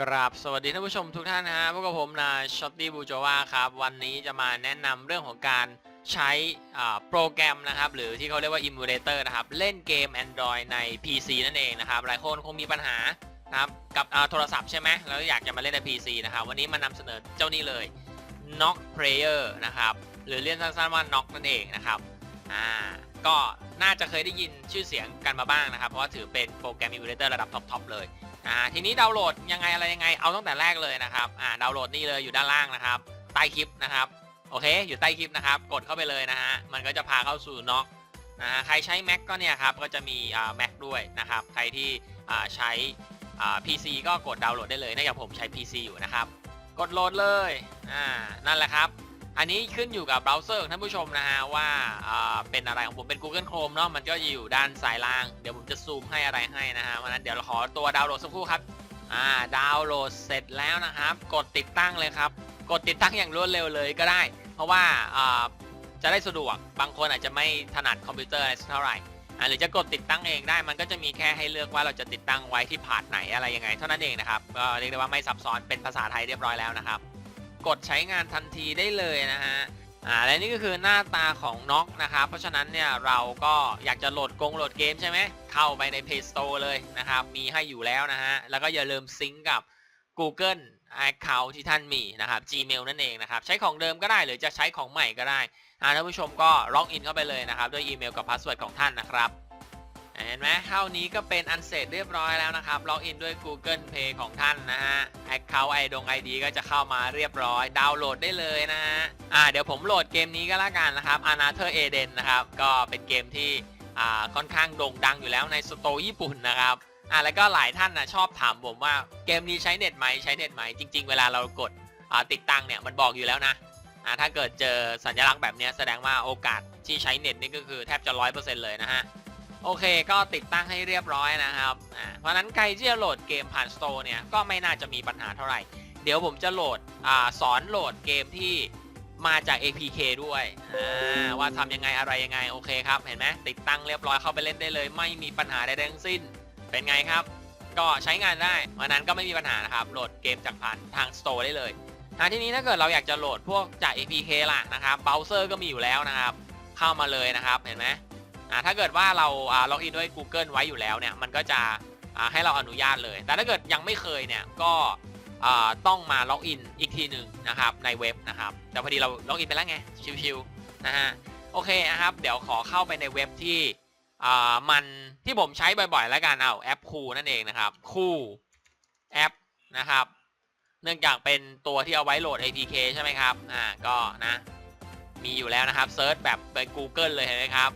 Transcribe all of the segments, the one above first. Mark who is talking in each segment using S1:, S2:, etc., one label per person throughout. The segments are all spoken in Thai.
S1: กราบสวัสดีท่านผู้ชมทุกท่านนะฮะพวกบผมนายช็อตตี้บูโจวาครับ วันนี้จะมาแนะนำเรื่องของการใช้อ่าโปรแกรมนะครับ หรือที่เขาเรียกว่า emulator นะครับ เล่นเกม Android ใน PC นั่นเองนะครับ หลายคนคงมีปัญหานะครับกับอ่าโทรศัพท์ใช่ไหมแล้วอยากจะมาเล่นใน PC นะครับ วันนี้มานำเสนอเจ้านี้เลย Knock Player นะครับ หรือเรียกสั้นๆว่า Knock นั่นเองนะครับอ่าก็น่าจะเคยได้ยินชื่อเสียงกันมาบ้างนะครับ เพราะว่าถือเป็นโปรแกรม emulator ระดับท็อปๆเลย อ่าทีนี้ดาวน์โหลดยังไงอะไรยังไงเอาตั้งแต่แรกเลยนะครับอ่าดาวน์โหลดนี่เลยอยู่ด้านล่างนะครับใต้คลิปนะครับโอเคอยู่ใต้คลิปนะครับกดเข้าไปเลยนะฮะมันก็จะพาเข้าสู่น็อกนะฮะใครใช้ Mac ก็เนี่ยครับก็จะมีอ่า Mac ด้วยนะครับใครที่อ่าใช้อ่า PC ก็กดดาวน์โหลดได้เลยนื่องจากผมใช้ PC อยู่นะครับกดโหลดเลยอ่านั่นแหละครับ อันนี้ขึ้นอยู่กับเบราว์เซอร์ท่านผู้ชมนะฮะว่าเป็นอะไรของผมเป็น Google Chrome เนาะมันก็อยู่ด้านซ้ายล่าง เดี๋ยวผมจะซูมให้อะไรให้นะฮะวันนั้นเดี๋ยวขอตัวดาวน์โหลดสักครู่ครับอ่าดาวน์โหลดเสร็จแล้วนะครับ กดติดตั้งเลยครับ กดติดตั้งอย่างรวดเร็วเลยก็ได้ เพราะว่าจะได้สะดวกบางคนอาจจะไม่ถนัดคอมพิวเตอร์อะไรสักเท่าไหร่อ่าหรือจะกดติดตั้งเองได้มันก็จะมีแค่ให้เลือกว่าเราจะติดตั้งไว้ที่พาร์ทไหนอะไรยังไง เท่านั้นเองนะครับก็เรียกได้ว่าไม่ซับซ้อนเป็นภาษาไทยเรียบร้อยแล้วนะครับ กดใช้งานทันทีได้เลยนะฮะอ่าและนี่ก็คือหน้าตาของน็อกนะครับเพราะฉะนั้นเนี่ยเราก็อยากจะโหลดกงโหลดเกมใช่ไหมเข้าไปใน Play Store เลยนะครับ มีให้อยู่แล้วนะฮะ แล้วก็อย่าลืมซิงก์กับ Google Account ที่ท่านมีนะครับ Gmail นั่นเองนะครับ ใช้ของเดิมก็ได้หรือจะใช้ของใหม่ก็ได้ท่านผู้ชมก็ล็อกอินเข้าไปเลยนะครับ ด้วยอีเมลกับพาสเวิร์ดของท่านนะครับ เห็นไหมเท่านี้ก็เป็นอันเสร็จเรียบร้อยแล้วนะครับล็อกอินด้วย Google Pay ของท่านนะฮะ Account ไอดง ID ก็จะเข้ามาเรียบร้อย ดาวน์โหลดได้เลยนะฮะอ่าเดี๋ยวผมโหลดเกมนี้ก็แล้วกันนะครับ Another Eden นะครับ ก็เป็นเกมที่อ่าค่อนข้างโด่งดังอยู่แล้วในสโตร์ญี่ปุ่นนะครับอ่าแล้วก็หลายท่านนะชอบถามผมว่าเกมนี้ใช้เน็ตไหมใช้เน็ตไหมจริง ๆ เวลาเรากดอ่าติดตั้งเนี่ยมันบอกอยู่แล้วนะอ่าถ้าเกิดเจอสัญลักษณ์แบบนี้แสดงว่าโอกาสที่ใช้เน็ตนี่ก็คือแทบจะร้อยเปอร์เซ็นต์เลยนะฮะ โอเคก็ติดตั้งให้เรียบร้อยนะครับอ่าเพราะนั้นใครที่จะโหลดเกมผ่านสโตร์เนี่ยก็ไม่น่าจะมีปัญหาเท่าไหร่ เดี๋ยวผมจะโหลดอ่าสอนโหลดเกมที่มาจาก APK ด้วยอ่าว่าทำยังไงอะไรยังไงโอเคครับเห็นไหมติดตั้งเรียบร้อยเข้าไปเล่นได้เลย ไม่มีปัญหาใดๆทั้งสิ้น เป็นไงครับ ก็ใช้งานได้วันนั้นก็ไม่มีปัญหานะครับโหลดเกมจากผ่านทางสโตร์ได้เลยทีนี้ถ้าเกิดเราอยากจะโหลดพวกจาก APK ล่ะนะครับเบราว์เซอร์ก็มีอยู่แล้วนะครับ เข้ามาเลยนะครับเห็นไหม อ่าถ้าเกิดว่าเราอ่าล็อกอินด้วย Google ไว้อยู่แล้วเนี่ยมันก็จะอ่าให้เราอนุญาตเลย แต่ถ้าเกิดยังไม่เคยเนี่ยก็อ่าต้องมาล็อกอินอีกทีหนึ่งนะครับในเว็บนะครับแต่พอดีเราล็อกอินไปแล้วไงชิวๆนะฮะโอเคนะครับ เดี๋ยวขอเข้าไปในเว็บที่อ่ามันที่ผมใช้บ่อยๆ แล้วกันเอาแอปคูนั่นเองนะครับคูแอปนะครับเนื่องจากเป็นตัวที่เอาไว้โหลด APK ใช่ไหมครับอ่าก็นะมีอยู่แล้วนะครับเซิร์ชแบบไป Google เลยเห็นไหมครับ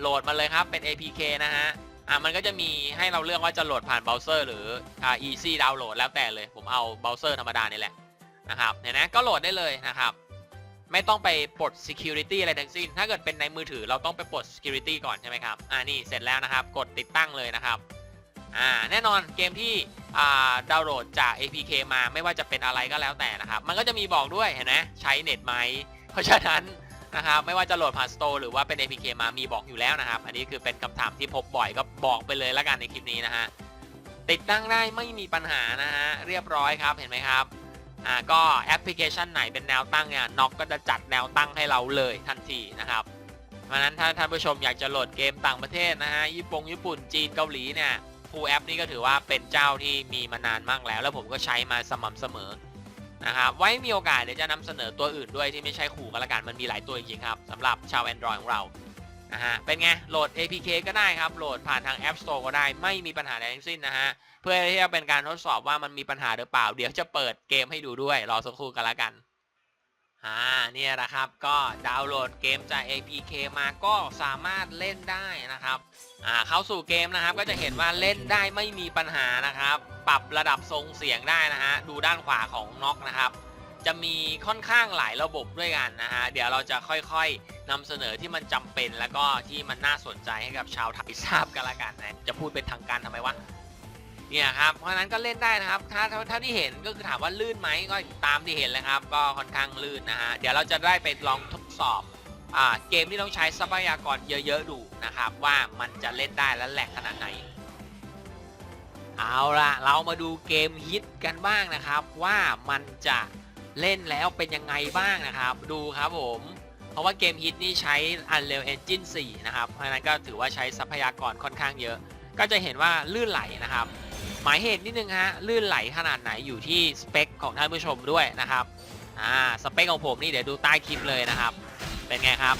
S1: โหลดมาเลยครับเป็น APK นะฮะอะมันก็จะมีให้เราเลือกว่าจะโหลดผ่านเบราว์เซอร์หรืออ่า easy download แล้วแต่เลย ผมเอาเบราว์เซอร์ธรรมดานี่แหละนะครับเห็นไหมก็โหลดได้เลยนะครับ ไม่ต้องไปปลด security อะไรทั้งสิ้น ถ้าเกิดเป็นในมือถือเราต้องไปปลด security ก่อนใช่ไหมครับอ่านี่เสร็จแล้วนะครับ กดติดตั้งเลยนะครับอ่าแน่นอนเกมที่อ่าดาวน์โหลดจาก APK มาไม่ว่าจะเป็นอะไรก็แล้วแต่นะครับ มันก็จะมีบอกด้วยเห็นไหมใช้เน็ตไหมเพราะฉะนั้น นะครับไม่ว่าจะโหลดผ่านสโตร์หรือว่าเป็น APK มามีบอกอยู่แล้วนะครับ อันนี้คือเป็นคำถามที่พบบ่อยก็บอกไปเลยละกันในคลิปนี้นะฮะติดตั้งได้ไม่มีปัญหานะฮะเรียบร้อยครับเห็นไหมครับอ่าก็แอปพลิเคชันไหนเป็นแนวตั้งเนี่ยน็อกก็จะจัดแนวตั้งให้เราเลยทันทีนะครับเพราะฉะนั้นถ้าท่านผู้ชมอยากจะโหลดเกมต่างประเทศนะฮะญี่ปุ่งญี่ปุ่นจีนเกาหลีเนี่ยฟูแอปนี่ก็ถือว่าเป็นเจ้าที่มีมานานมากแล้ว แล้วผมก็ใช้มาสม่ำเสมอ นะครับไว้มีโอกาสเดี๋ยวจะนำเสนอตัวอื่นด้วยที่ไม่ใช่ขู่กันละกันมันมีหลายตัวจริงๆครับสำหรับชาว Android ของเรานะฮะเป็นไงโหลด APK ก็ได้ครับโหลดผ่านทาง App Store ก็ได้ไม่มีปัญหาใดทั้งสิ้นนะฮะเพื่อที่จะเป็นการทดสอบว่ามันมีปัญหาหรือเปล่า เดี๋ยวจะเปิดเกมให้ดูด้วยรอสักครู่กันละกัน อ่าเนี่ยนะครับก็ดาวน์โหลดเกมจาก APK มาก็สามารถเล่นได้นะครับอ่าเข้าสู่เกมนะครับก็จะเห็นว่าเล่นได้ไม่มีปัญหานะครับ ปรับระดับทรงเสียงได้นะฮะดูด้านขวาของน็อกนะครับ จะมีค่อนข้างหลายระบบด้วยกันนะฮะเดี๋ยวเราจะค่อยๆนำเสนอที่มันจำเป็นแล้วก็ที่มันน่าสนใจให้กับชาวไทยทราบกันละกันนะจะพูดเป็นทางการทำไมวะ เนี่ยครับเพราะฉะนั้นก็เล่นได้นะครับถ้าถ้าถ้าที่เห็นก็คือถามว่าลื่นไหมก็ตามที่เห็นเลยครับ ก็ค่อนข้างลื่นนะฮะเดี๋ยวเราจะได้ไปลองทดสอบอ่าเกมที่ต้องใช้ทรัพยากรเยอะๆดูนะครับว่ามันจะเล่นได้และแหลกขนาดไหน เอาละเรามาดูเกมฮิตกันบ้างนะครับ ว่ามันจะเล่นแล้วเป็นยังไงบ้างนะครับ ดูครับผม เพราะว่าเกมฮิตนี่ใช้ Unreal Engine 4 นะครับ เพราะนั้นก็ถือว่าใช้ทรัพยากรค่อนข้างเยอะ ก็จะเห็นว่าลื่นไหลนะครับ หมายเหตุนิดนึงฮะลื่นไหลขนาดไหนอยู่ที่สเปคของท่านผู้ชมด้วยนะครับอ่าสเปคของผมนี่เดี๋ยวดูใต้คลิปเลยนะครับ เป็นไงครับ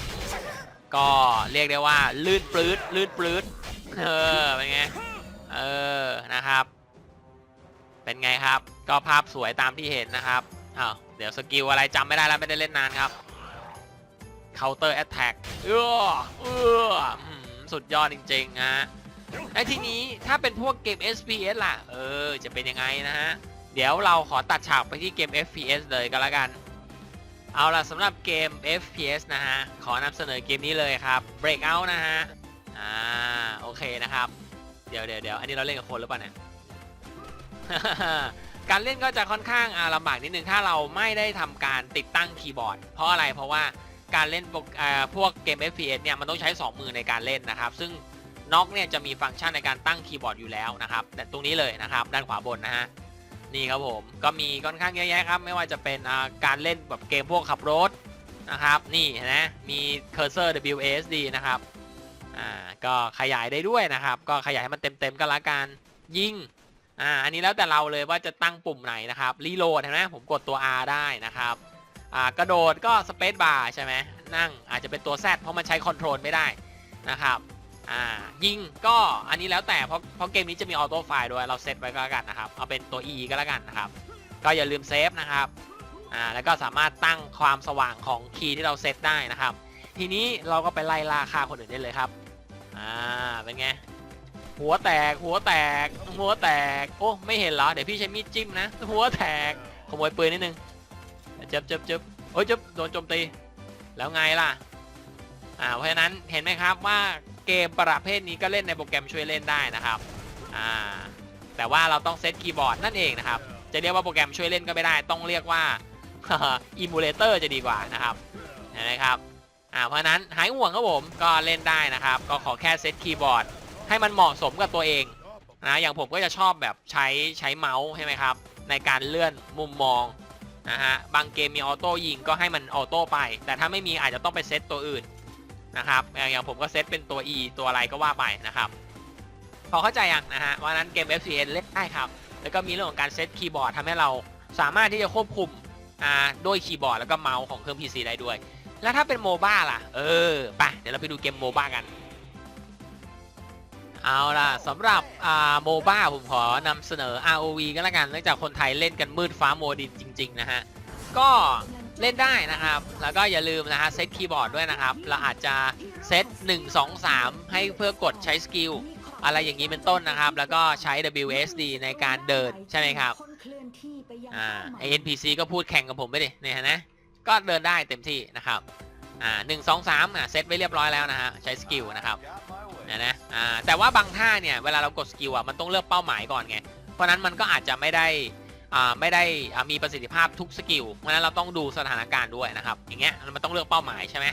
S1: ก็เรียกได้ว่าลื่นปลื้ดลื่นปลื้ดเออเป็นไงเออนะครับ เป็นไงครับ ก็ภาพสวยตามที่เห็นนะครับอ้าวเดี๋ยวสกิลอะไรจำไม่ได้แล้วไม่ได้เล่นนานครับ counter attack เออเอออื้ออสุดยอดจริงๆฮะ ไอ้ทีนี้ถ้าเป็นพวกเกม SPS ล่ะ เออ จะเป็นยังไงนะฮะ เดี๋ยวเราขอตัดฉากไปที่เกม FPS เลยก็แล้วกัน เอาล่ะสำหรับเกม FPS นะฮะ ขอนำเสนอเกมนี้เลยครับ Breakout นะฮะ อ่า โอเคนะครับ เดี๋ยวเดี๋ยวเดี๋ยวอันนี้เราเล่นกับคนหรือเปล่าเนี่ย การเล่นก็จะค่อนข้างลำบากนิดนึง ถ้าเราไม่ได้ทำการติดตั้งคีย์บอร์ด เพราะอะไร เพราะว่าการเล่นพวกอ่าพวกเกม FPS เนี่ย มันต้องใช้ 2 มือในการเล่นนะครับ ซึ่ง น็อกเนี่ยจะมีฟังก์ชันในการตั้งคีย์บอร์ดอยู่แล้วนะครับ แต่ตรงนี้เลยนะครับ ด้านขวาบนนะฮะนี่ครับผมก็มีค่อนข้างเยอะแยะครับไม่ว่าจะเป็นการเล่นแบบเกมพวกขับรถนะครับนี่เห็นะมีเคอร์เซอร์ WASD นะครับอ่าก็ขยายได้ด้วยนะครับ ก็ขยายให้มันเต็มๆก็แล้วกันยิงอ่าอันนี้แล้วแต่เราเลยว่าจะตั้งปุ่มไหนนะครับรีโหลดเห็นไหมผมกดตัว R ได้นะครับอ่ากระโดดก็สเปซบาร์ใช่ไหมนั่งอาจจะเป็นตัว Z เพราะมันใช้คอนโทรลไม่ได้นะครับ อ่ายิงก็อันนี้แล้วแต่เพราะเพราะเกมนี้จะมีออโต้ไฟล์ด้วยเราเซตไว้ก็แล้วกันนะครับเอาเป็นตัว E ก็แล้วกันนะครับก็อย่าลืมเซฟนะครับอ่าแล้วก็สามารถตั้งความสว่างของคีย์ที่เราเซตได้นะครับ ทีนี้เราก็ไปไล่ล่าฆ่าคนอื่นได้เลยครับอ่าเป็นไงหัวแตกหัวแตกหัวแตกโอ้ไม่เห็นเหรอเดี๋ยวพี่ใช้มีดจิ้มนะ หัวแตกขโมยปืนนิดนึงเจ็บเจ็บเจ็บโอ้ยเจ็บโดนโจมตีแล้วไงล่ะอ่าเพราะฉะนั้นเห็นไหมครับว่า เกมประเภทนี้ก็เล่นในโปรแกรมช่วยเล่นได้นะครับอ่าแต่ว่าเราต้องเซตคีย์บอร์ดนั่นเองนะครับ จะเรียกว่าโปรแกรมช่วยเล่นก็ไม่ได้ ต้องเรียกว่าอิมูเลเตอร์จะดีกว่านะครับเห็นไหมครับอ่าเพราะฉะนั้นหายห่วงครับผมก็เล่นได้นะครับ ก็ขอแค่เซตคีย์บอร์ดให้มันเหมาะสมกับตัวเองนะอย่างผมก็จะชอบแบบใช้ใช้เมาส์ใช่ไหมครับ ในการเลื่อนมุมมองนะฮะบางเกมมีออโต้ยิงก็ให้มันออโต้ไป แต่ถ้าไม่มีอาจจะต้องไปเซตตัวอื่น นะครับอย่างผมก็เซตเป็นตัว E ตัวอะไรก็ว่าไปนะครับพอเข้าใจยังนะฮะว่านั้นเกม FPS เล่นได้ครับ แล้วก็มีเรื่องของการเซตคีย์บอร์ดทำให้เราสามารถที่จะควบคุมอ่าด้วยคีย์บอร์ดแล้วก็เมาส์ของเครื่อง PC ได้ด้วย แล้วถ้าเป็นโมบ้าล่ะ เออไปเดี๋ยวเราไปดูเกมโมบ้ากัน เอาล่ะสำหรับอ่าโมบ้าผมขอนำเสนอ ROV ก็แล้วกันเนื่องจากคนไทยเล่นกันมืดฟ้าโมวดินจริง ๆ นะฮะ ก็ เล่นได้นะครับ แล้วก็อย่าลืมนะฮะเซตคีย์บอร์ดด้วยนะครับ เราอาจจะเซต1 2 3 ให้เพื่อกดใช้สกิลอะไรอย่างนี้เป็นต้นนะครับ แล้วก็ใช้ WSD ในการเดินใช่ไหมครับ อ่าไอ NPC ก็พูดแข่งกับผมไปดิเนี่ยนะ ก็เดินได้เต็มที่นะครับ อ่าหนึ่งสองสามอ่าเซตไว้เรียบร้อยแล้วนะฮะ ใช้สกิลนะครับนะนะอ่าแต่ว่าบางท่าเนี่ย เวลาเรากดสกิลอะ มันต้องเลือกเป้าหมายก่อนไง เพราะนั้นมันก็อาจจะไม่ได้ ไม่ได้มีประสิทธิภาพทุกสกิล เพราะนั้นเราต้องดูสถานการณ์ด้วยนะครับ อย่างเงี้ยมันต้องเลือกเป้าหมายใช่ไหม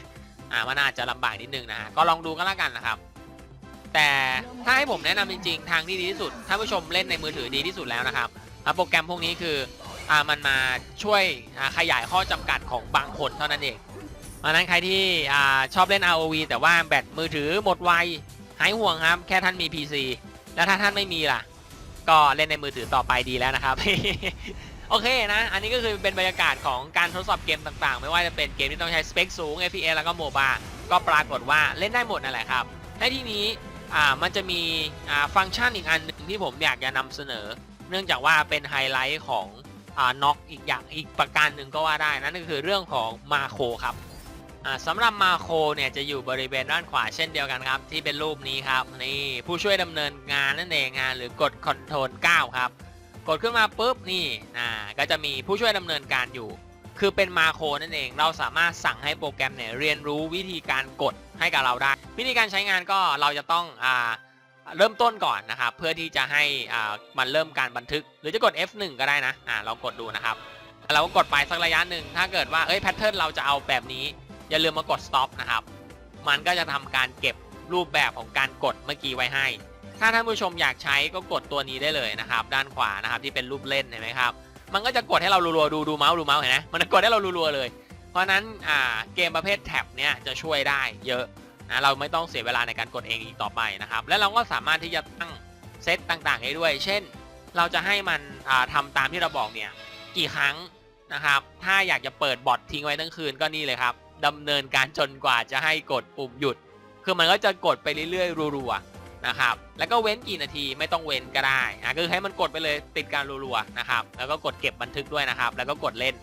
S1: อ่ามันอาจจะลำบากนิดนึงนะฮะก็ลองดูก็แล้วกันนะครับ แต่ถ้าให้ผมแนะนำจริง ๆ ทางที่ดีที่สุดถ้าผู้ชมเล่นในมือถือดีที่สุดแล้วนะครับโปรแกรมพวกนี้คืออ่ามันมาช่วยขยายข้อจำกัดของบางคนเท่านั้นเองเพราะฉะนั้นใครที่อ่าชอบเล่น ROV แต่ว่าแบตมือถือหมดไวหายห่วงครับ แค่ท่านมี PC แล้วถ้าท่านไม่มีล่ะ ก็เล่นในมือถือต่อไปดีแล้วนะครับ โอเคนะ อันนี้ก็คือเป็นบรรยากาศของการทดสอบเกมต่างๆ ไม่ว่าจะเป็นเกมที่ต้องใช้สเปคสูง FPS แล้วก็โมบาก็ปรากฏว่าเล่นได้หมดนั่นแหละครับ ในที่นี้อ่ามันจะมีอ่าฟังก์ชันอีกอันหนึ่งที่ผมอยากจะนำเสนอ เนื่องจากว่าเป็นไฮไลท์ของอ่าน็อกอีกอย่างอีกประการหนึ่งก็ว่าได้นั่นก็คือเรื่องของมาโครครับ อ่าสำหรับมาโคเนี่ยจะอยู่บริเวณด้านขวาเช่นเดียวกันครับ ที่เป็นรูปนี้ครับนี่ผู้ช่วยดำเนินงานนั่นเองฮะหรือกด Ctrl 9ครับ กดขึ้นมาปุ๊บนี่อ่าก็จะมีผู้ช่วยดำเนินการอยู่ คือเป็นมาโคนั่นเอง เราสามารถสั่งให้โปรแกรมเนี่ยเรียนรู้วิธีการกดให้กับเราได้ วิธีการใช้งานก็เราจะต้องอ่าเริ่มต้นก่อนนะครับ เพื่อที่จะให้อ่ามันเริ่มการบันทึก หรือจะกด F1 ก็ได้นะอ่าเรากดดูนะครับเราก็กดไปสักระยะหนึ่งถ้าเกิดว่าเอ้ยแพทเทิร์นเราจะเอาแบบนี้ อย่าลืมมากด stop นะครับ มันก็จะทำการเก็บรูปแบบของการกดเมื่อกี้ไว้ให้ ถ้าท่านผู้ชมอยากใช้ก็กดตัวนี้ได้เลยนะครับ ด้านขวานะครับที่เป็นรูปเล่นเห็นไหมครับ มันก็จะกดให้เรารัวๆดูดูเมาส์ดูเมาส์เห็นไหมมันกดให้เรารัวๆเลย เพราะฉะนั้นเกมประเภทแท็บเนี่ยจะช่วยได้เยอะนะเราไม่ต้องเสียเวลาในการกดเองอีกต่อไปนะครับ และเราก็สามารถที่จะตั้งเซตต่างๆได้ด้วย เช่น เราจะให้มันอ่าทำตามที่เราบอกเนี่ยกี่ครั้งนะครับ ถ้าอยากจะเปิดบอททิ้งไว้ทั้งคืนก็นี่เลยครับ ดำเนินการจนกว่าจะให้กดปุ่มหยุด คือมันก็จะกดไปเรื่อยๆรัวๆนะครับ แล้วก็เว้นกี่นาทีไม่ต้องเว้นก็ได้นะคือให้มันกดไปเลยติดการรัวๆนะครับ แล้วก็กดเก็บบันทึกด้วยนะครับ แล้วก็กดเล่น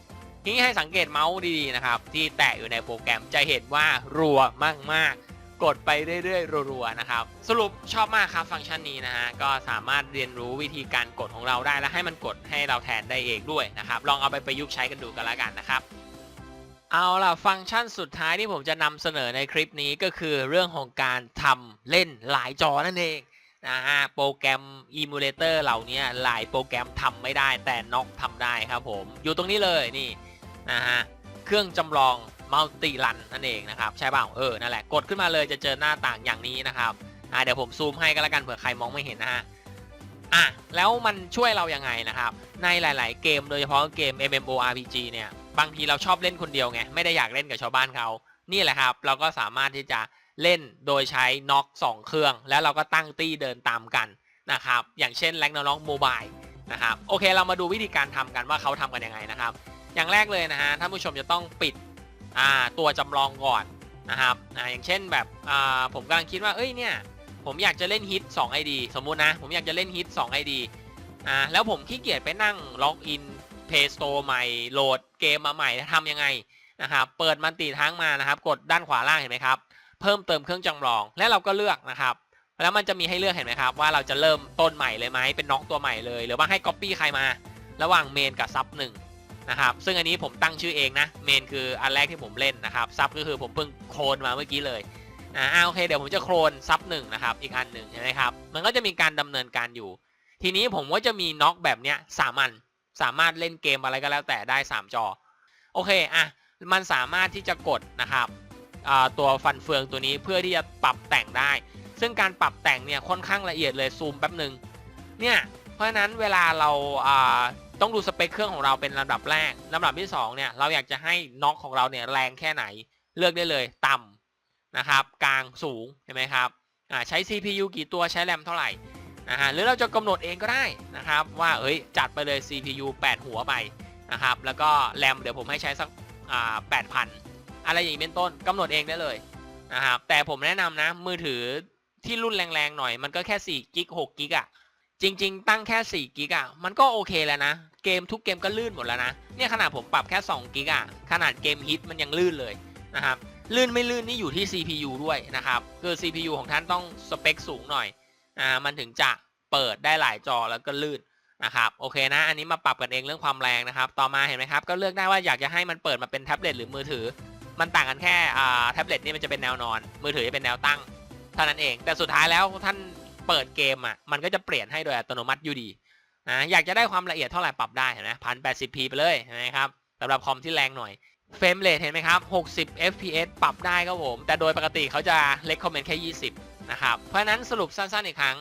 S1: ทีนี้ให้สังเกตเมาส์ดีๆนะครับ ที่แตะอยู่ในโปรแกรมจะเห็นว่ารัวมากๆกดไปเรื่อยๆรัวๆนะครับ สรุปชอบมากครับฟังก์ชันนี้นะฮะ ก็สามารถเรียนรู้วิธีการกดของเราได้และให้มันกดให้เราแทนได้เองด้วยนะครับ ลองเอาไปประยุกต์ใช้กันดูกันแล้วกันนะครับ เอาล่ะฟังก์ชันสุดท้ายที่ผมจะนำเสนอในคลิปนี้ก็คือเรื่องของการทำเล่นหลายจอนั่นเองนะฮะโปรแกรม emulator เหล่านี้หลายโปรแกรมทำไม่ได้แต่น็อกทำได้ครับผมอยู่ตรงนี้เลยนี่นะฮะเครื่องจำลองมัลติรันนั่นเองนะครับใช่เปล่าเออนั่นแหละกดขึ้นมาเลยจะเจอหน้าต่างอย่างนี้นะครับอ่าเดี๋ยวผมซูมให้ก็แล้วกันเผื่อใครมองไม่เห็นนะฮะอะแล้วมันช่วยเรายังไงนะครับ ในหลาย ๆ เกมโดยเฉพาะเกม MMORPG เนี่ย บางทีเราชอบเล่นคนเดียวไงไม่ได้อยากเล่นกับชาวบ้านเขานี่แหละครับ เราก็สามารถที่จะเล่นโดยใช้น็อก2เครื่อง แล้วเราก็ตั้งตี้เดินตามกันนะครับ อย่างเช่นแรงน้องโมบายนะครับโอเคเรามาดูวิธีการทำกันว่าเขาทำกันยังไงนะครับ อย่างแรกเลยนะฮะท่านผู้ชมจะต้องปิดตัวจำลองก่อนนะครับออย่างเช่นแบบผมกำลังคิดว่าเอ้ยเนี่ยผมอยากจะเล่นฮิต2 ID สมมุตินะ ผมอยากจะเล่นฮิต2 ID อ่าแล้วผมขี้เกียจไปนั่งล็อกอิน Play Store ใหม่โหลดเกมมาใหม่ทำยังไงนะครับเปิดมันติทั้งมานะครับ กดด้านขวาล่างเห็นไหมครับ เพิ่มเติมเครื่องจำลองและเราก็เลือกนะครับแล้วมันจะมีให้เลือกเห็นไหมครับ ว่าเราจะเริ่มต้นใหม่เลยไหมเป็นน้องตัวใหม่เลย หรือว่าให้ Copy ใครมา ระหว่างเมนกับซับหนึ่งนะครับซึ่งอันนี้ผมตั้งชื่อเองนะเมนคืออันแรกที่ผมเล่นนะครับซับก็คือผมเพิ่งโคลนมาเมื่อกี้เลยอ่าโอเคเดี๋ยวผมจะโคลนซับหนึ่งนะครับอีกอันหนึ่งเห็นไหมครับมันก็จะมีการดำเนินการอยู่ ทีนี้ผมก็จะมีน็อกแบบเนี้ยสามัญ สามารถเล่นเกมอะไรก็แล้วแต่ได้ 3 จอ โอเคอะมันสามารถที่จะกดนะครับตัวฟันเฟืองตัวนี้เพื่อที่จะปรับแต่งได้ ซึ่งการปรับแต่งเนี่ยค่อนข้างละเอียดเลยซูมแป๊บหนึ่งเนี่ยเพราะฉะนั้นเวลาเราาต้องดูสเปคเครื่องของเราเป็นลำดับแรกลำดับที่สองเนี่ยเราอยากจะให้น็อกของเราเนี่ยแรงแค่ไหนเลือกได้เลยต่ำนะครับกลางสูงเห็นไหมครับใช้ CPU กี่ตัวใช้แรมเท่าไหร่ นะฮะหรือเราจะกำหนดเองก็ได้นะครับว่าเอ้ยจัดไปเลย CPU 8 หัวไปนะครับแล้วก็แรมเดี๋ยวผมให้ใช้สักอ่า8,000อะไรอย่างนี้เป็นต้นกำหนดเองได้เลยนะครับแต่ผมแนะนำนะมือถือที่รุ่นแรงๆหน่อยมันก็แค่4กิก6กิกอะจริง ๆ ตั้งแค่4กิกอะมันก็โอเคแล้วนะ เกมทุกเกมก็ลื่นหมดแล้วนะ เนี่ยขนาดผมปรับแค่2กิกอะขนาดเกมฮิตมันยังลื่นเลยนะครับลื่นไม่ลื่นนี่อยู่ที่ CPU ด้วยนะครับคือ CPU ของท่านต้องสเปคสูงหน่อย อ่ามันถึงจะเปิดได้หลายจอแล้วก็ลื่นนะครับโอเคนะ อันนี้มาปรับกันเองเรื่องความแรงนะครับ ต่อมาเห็นไหมครับ ก็เลือกได้ว่าอยากจะให้มันเปิดมาเป็นแท็บเล็ตหรือมือถือ มันต่างกันแค่อ่าแท็บเล็ตนี่มันจะเป็นแนวนอน มือถือจะเป็นแนวตั้งเท่านั้นเอง แต่สุดท้ายแล้วท่านเปิดเกมอะมันก็จะเปลี่ยนให้โดยอัตโนมัติอยู่ดีนะอยากจะได้ความละเอียดเท่าไหร่ปรับได้เห็นไหมพันแปดสิบพีไปเลยเห็นไหมครับสำหรับคอมที่แรงหน่อยเฟรมเรทเห็นไหมครับ60 fps ปรับได้ครับผม แต่โดยปกติเขาจะเล็กคอมเมนต์แค่ 20 นะครับ เพราะนั้นสรุปสั้นๆอีกครั้ง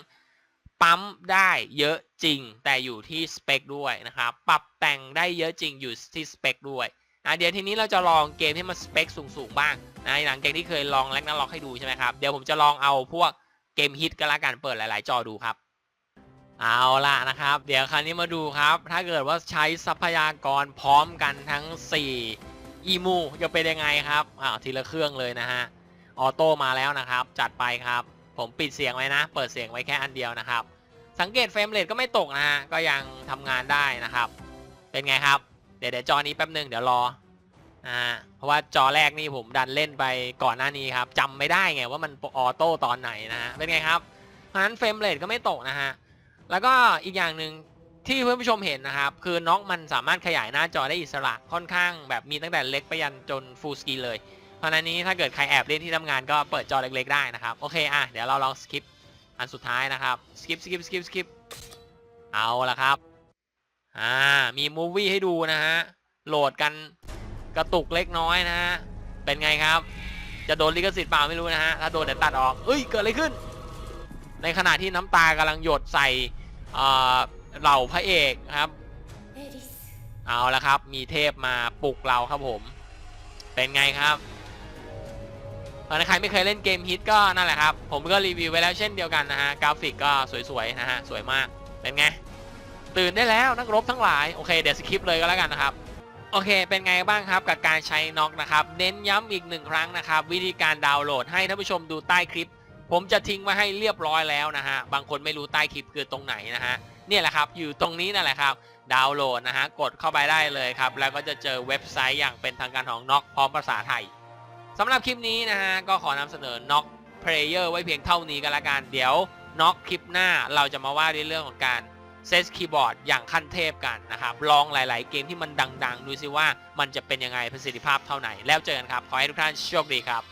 S1: ปั๊มได้เยอะจริง แต่อยู่ที่สเปคด้วยนะครับ ปรับแต่งได้เยอะจริงอยู่ที่สเปคด้วยอะเดี๋ยวทีนี้เราจะลองเกมที่มันสเปคสูงๆบ้างนะหลังเกมที่เคยลองแลกนัล็อกให้ดูใช่ไหมครับ เดี๋ยวผมจะลองเอาพวกเกมฮิตก็แล้วกันเปิดหลายๆ จอดูครับ เอาล่ะนะครับ เดี๋ยวคราวนี้มาดูครับ ถ้าเกิดว่าใช้ทรัพยากรพร้อมกันทั้ง 4 อีมูจะเป็นยังไงครับอ้าวทีละเครื่องเลยนะฮะ ออโต้มาแล้วนะครับ จัดไปครับ ผมปิดเสียงไว้นะ เปิดเสียงไว้แค่อันเดียวนะครับ สังเกตเฟรมเรทก็ไม่ตกนะฮะก็ยังทำงานได้นะครับ เป็นไงครับ เดี๋ยวเดี๋ยวจอนี้แป๊บหนึ่งเดี๋ยวรออ่าเพราะว่าจอแรกนี่ผมดันเล่นไปก่อนหน้านี้ครับจำไม่ได้ไงว่ามันออโต้ตอนไหนนะฮะเป็นไงครับเพราะฉะนั้นเฟรมเรทก็ไม่ตกนะฮะแล้วก็อีกอย่างหนึ่งที่เพื่อนผู้ชมเห็นนะครับ คือน็อกมันสามารถขยายหน้าจอได้อิสระค่อนข้างแบบมีตั้งแต่เล็กไปยันจนฟูลสกรีนเลย พราะนั้นนี้ถ้าเกิดใครแอบเล่นที่ทำงานก็เปิดจอเล็กๆได้นะครับ โอเคอะเดี๋ยวเราลองสกิปอันสุดท้ายนะครับสกิปสกิปสกิปสกิปเอาละครับอ่ามีมูวี่ให้ดูนะฮะโหลดกันกระตุกเล็กน้อยนะฮะเป็นไงครับ จะโดนลิขสิทธิ์เปล่าไม่รู้นะฮะถ้าโดนเดี๋ยวตัดออกเอ้ยเกิดอะไรขึ้น ในขณะที่น้ำตากำลังหยดใส่เหล่าพระเอกครับ เอาละครับ มีเทพมาปลุกเราครับผม เป็นไงครับ ตอนใครไม่เคยเล่นเกมฮิตก็นั่นแหละครับ ผมก็รีวิวไว้แล้วเช่นเดียวกันนะฮะ กราฟิกก็สวยๆนะฮะ สวยมาก เป็นไง ตื่นได้แล้วนักรบทั้งหลาย โอเคเดี๋ยวสคริปเลยก็แล้วกันนะครับโอเค เป็นไงบ้างครับกับการใช้น็อกนะครับ เน้นย้ำอีกหนึ่งครั้งนะครับ วิธีการดาวน์โหลดให้ท่านผู้ชมดูใต้คลิป ผมจะทิ้งไว้ให้เรียบร้อยแล้วนะฮะ บางคนไม่รู้ใต้คลิปคือตรงไหนนะฮะ เนี่ยแหละครับ อยู่ตรงนี้นั่นแหละครับ ดาวน์โหลดนะฮะ กดเข้าไปได้เลยครับ แล้วก็จะเจอเว็บไซต์อย่างเป็นทางการของน็อกพร้อมภาษาไทยำหรับคลิปนี้นะฮะก็ขอนำเสนอน็อกเพลเยอร์ไว้เพียงเท่านี้กันละกันเดี๋ยวน็อกคลิปหน้าเราจะมาว่าในเรื่องของการเซตคีย์บอร์ดอย่างขั้นเทพกันนะครับลองหลาย ๆ เกมที่มันดัง ๆ ดูซิว่ามันจะเป็นยังไงประสิทธิภาพเท่าไหน แล้วเจอกันครับ ขอให้ทุกท่านโชคดีครับ